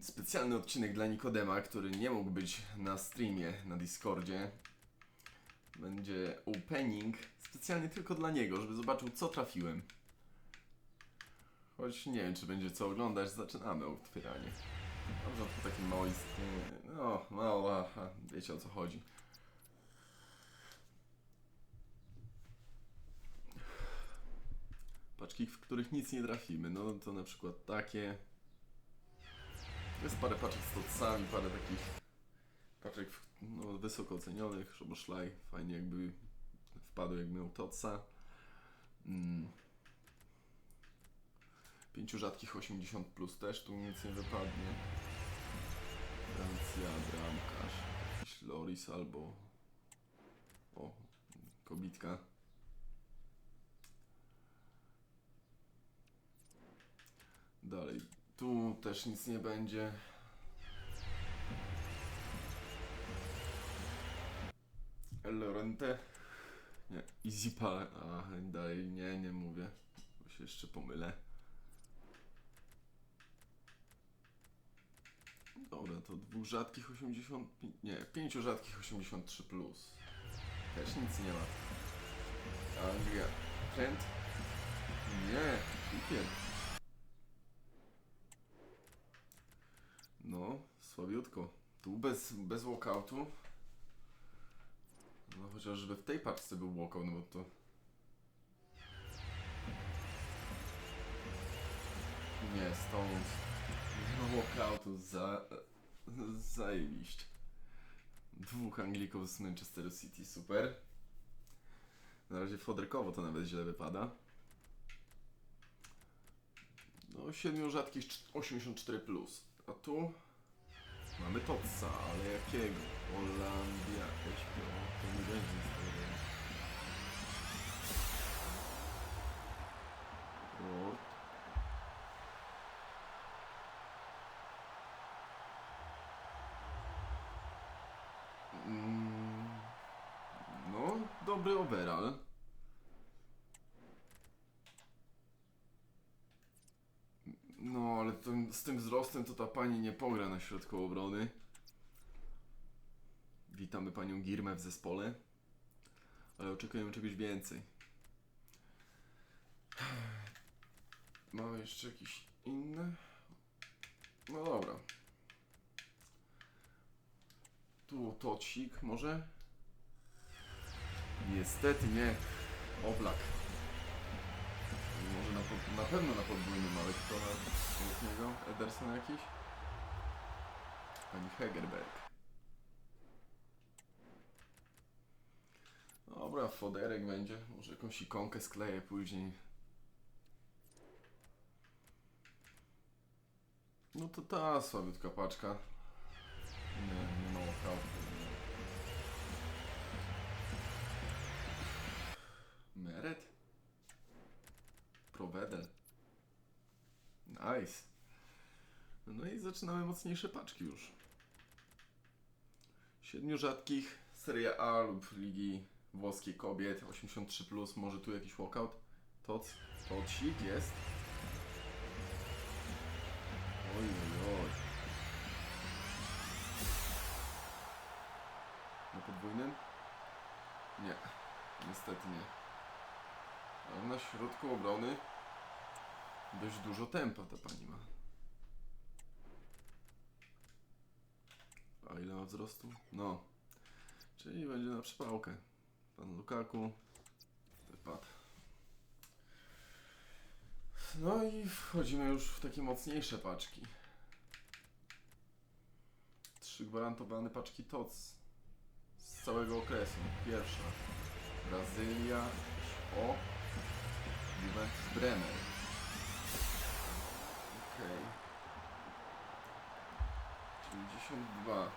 specjalny odcinek dla Nikodema, który nie mógł być na streamie na Discordzie. Będzie opening specjalnie tylko dla niego, żeby zobaczył co trafiłem. Choć nie wiem, czy będzie co oglądać, zaczynamy otwieranie. Dobrze, to taki mało istnieje. No, mało, aha, wiecie o co chodzi. Paczki, w których nic nie trafimy. No to na przykład takie. Jest parę paczek z tocami, parę takich paczek no, wysoko ocenionych. Szoboszlaj fajnie jakby wpadł, jak miał toca. Mm. Pięciu rzadkich 80 plus też tu nic nie wypadnie. Francja, bramkarz, jakiś Loris albo o, kobitka. Dalej, tu też nic nie będzie. El Lorente. Nie, Easypa. A, dalej, nie, nie mówię. Bo się jeszcze pomylę. Dobra, to dwóch rzadkich 85. Nie, pięciu rzadkich 83 plus. Też nic nie ma. Anglia. Trent? Nie, Pipier. No, słabiutko. Tu bez, bez walkoutu. No chociażby w tej paczce był walkout, no bo to... Nie, stąd. Nie ma walkoutu, za... zajebiście. Dwóch Anglików z Manchesteru City, super. Na razie foderkowo to nawet źle wypada. No, siedmiu rzadkich cz- 84 plus. A tu mamy Totsa, ale jakiego? Holandia, jakieś no, to nie będzie nic takiego. Lord. Mm, No, dobry overall. No, ale to, z tym wzrostem to ta pani nie pogra na środku obrony. Witamy panią Girmę w zespole. Ale oczekujemy czegoś więcej. Mamy jeszcze jakieś inne? No dobra. Tu tocik może? Niestety nie. Oblak. Na, pewno na podwójnym, ale kto na niego? Ederson jakiś? Pani Hegerberg. Dobra, foderek będzie. Może jakąś ikonkę skleję później. No to ta słabiutka paczka. Nie, nie Nice. No i zaczynamy mocniejsze paczki już. Siedmiu rzadkich, Serie A lub Ligi Włoskiej Kobiet, 83+, plus, może tu jakiś walkout? Toc, tocik jest. Oj, oj, oj. Na podwójnym? Nie, niestety nie. Ale na środku obrony dość dużo tempa ta pani ma. A ile ma wzrostu? No. Czyli będzie na przypałkę. Pan Lukaku. Wypad. No i wchodzimy już w takie mocniejsze paczki. Trzy gwarantowane paczki TOC z całego okresu. Pierwsza. Brazylia. O. Juventus Bremer. 92.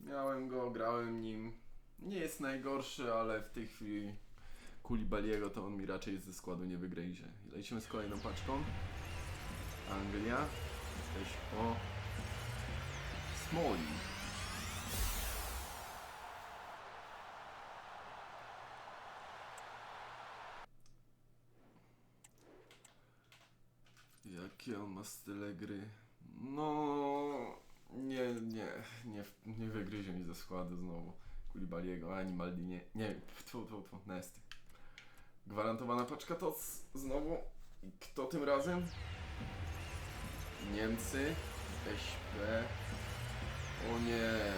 Miałem go, grałem nim. Nie jest najgorszy, ale w tej chwili Kulibaliego to on mi raczej ze składu nie wygryzie. Lecimy z kolejną paczką. Anglia. Jesteś o Smoli. Jak Jakie on ma style gry? No... Nie, nie, nie, nie wygryzie mi ze składu znowu. Kulibaliego, ani Maldini. Nie, tu, tu, tu, Nesty. Gwarantowana paczka to znowu. Kto tym razem? Niemcy. SP. O nie.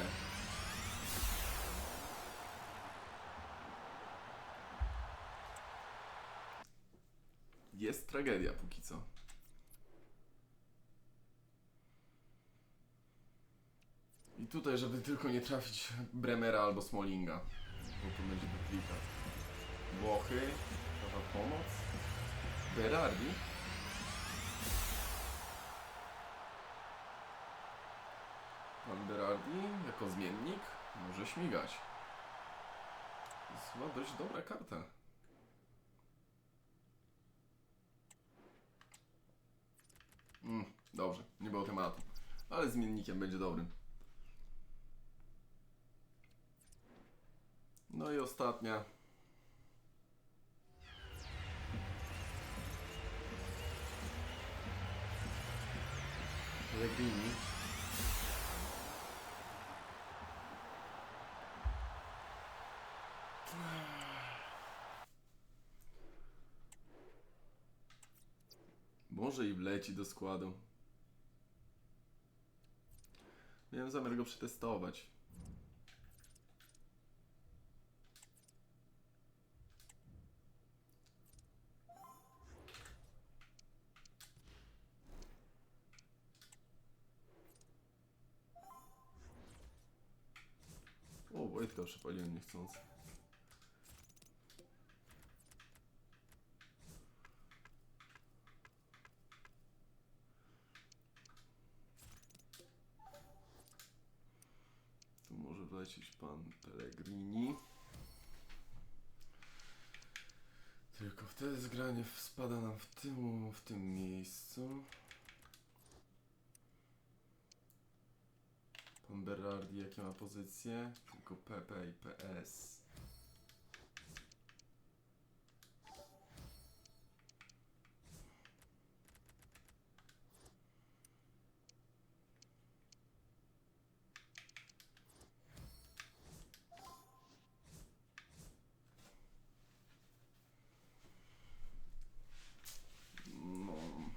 Jest tragedia póki co. tutaj, żeby tylko nie trafić Bremera albo Smolinga, bo to będzie duplikat. Włochy, taka pomoc. Berardi. Pan Berardi jako zmiennik może śmigać. To jest chyba dość dobra karta. Mm, dobrze, nie było tematu. Ale zmiennikiem będzie dobrym. No i ostatnia. Pellegrini. Może i wleci do składu. Miałem zamiar go przetestować. O, Wojtka przepaliłem niechcący. Tu może wlecieć pan Pellegrini. Tylko wtedy zgranie spada nam w tym, w tym miejscu. Pan Berardi jakie ma pozycje? Tylko PP i PS. No.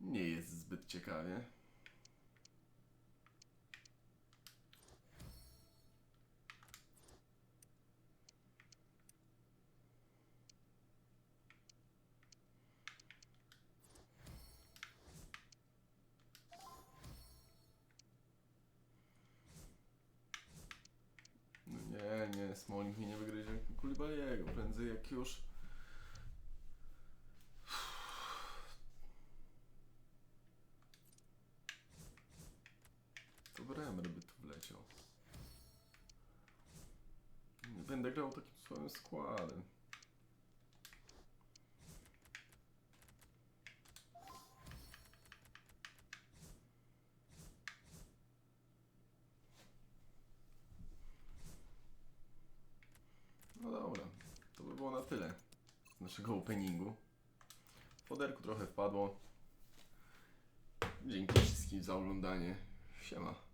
Nie jest zbyt ciekawie. No nie, nie, Smoling mi nie wygryzie Kulibaliego. Prędzej jak już Bremer by tu wleciał. Będę grał takim słabym składem. No dobra, to by było na tyle z naszego openingu. W foderku trochę wpadło. Dzięki wszystkim za oglądanie. Siema.